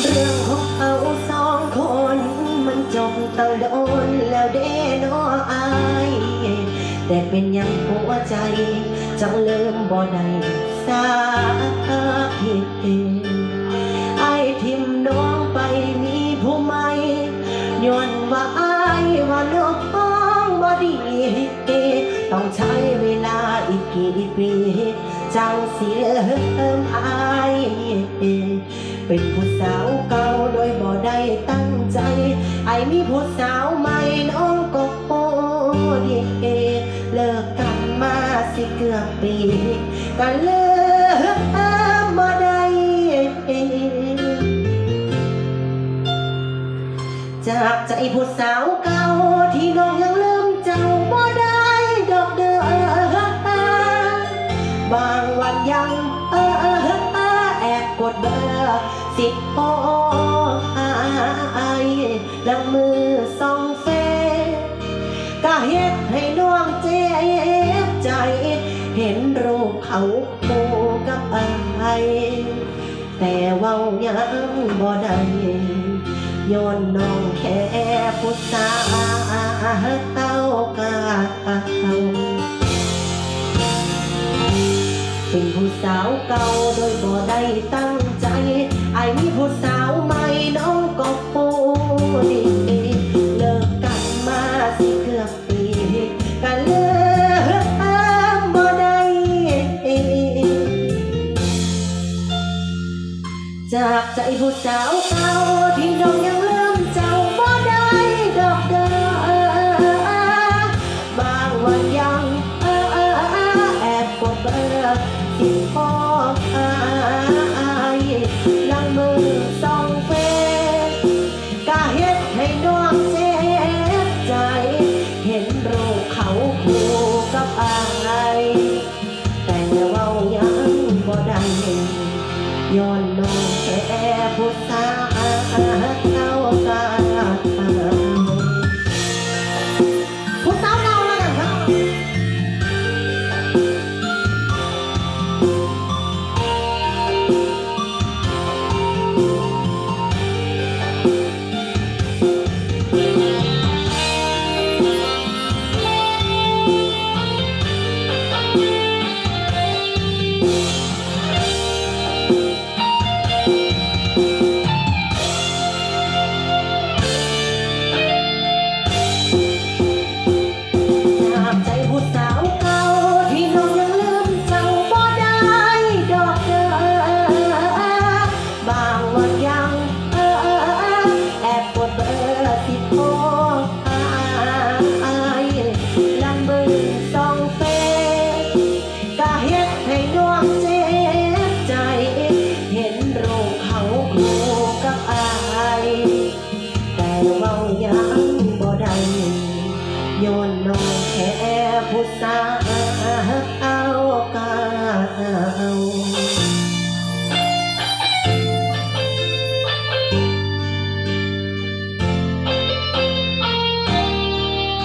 เรื่องของเอาสองคน มันจบตั้งโดนแล้วเด้นออายแต่เป็นยังหัวใจจังเลิมบ่ได้สาผิดเองไอทิมน้องไปมีผู้ใหม่ย้อนว่าไอาว่าน้องบ่ดีต้องใช้เวลาอีกกี่ปี จังสิเริ่มอา เป็นผู้สาวเก่าโดยบ่ได้ตั้งใจ ไอ้มีผู้สาวใหม่น้องก็โอ้ดีเลิกกันมาสิเกือบปีก็เลิกบ่ได้จากใจผู้สาวเก่าที่น้อง สิบโอหายลังมือส่องเฟก็เฮ็ดให้น้องเจ็บใจ เห็นรูปเขาคู่กับไอแต่เว่ายังบ่ได้ย้อนน้องแค่ผู้สาวเต้ากาเป็นผู้สาวเก่าโดยบ่ได้ตั้งใจ ไอ้มีผู้สาวใหม่น้องก็ปูดีเลิกกันมาสิเกือบปีกันเลิกบ่ได้จากใจผู้สาวเก่าที่น้องยังลืมเจ้าบ่ได้ดอกเด้อบางวันยังแอบกดเบอร์สิพอ ส่องเฟซก็เฮ็ดให้น้องเจ็บใจ เห็นรูปเขาคู่กับอาย แต่เว่ายังบ่ได้ย้อนน้องแค่ผู้สาว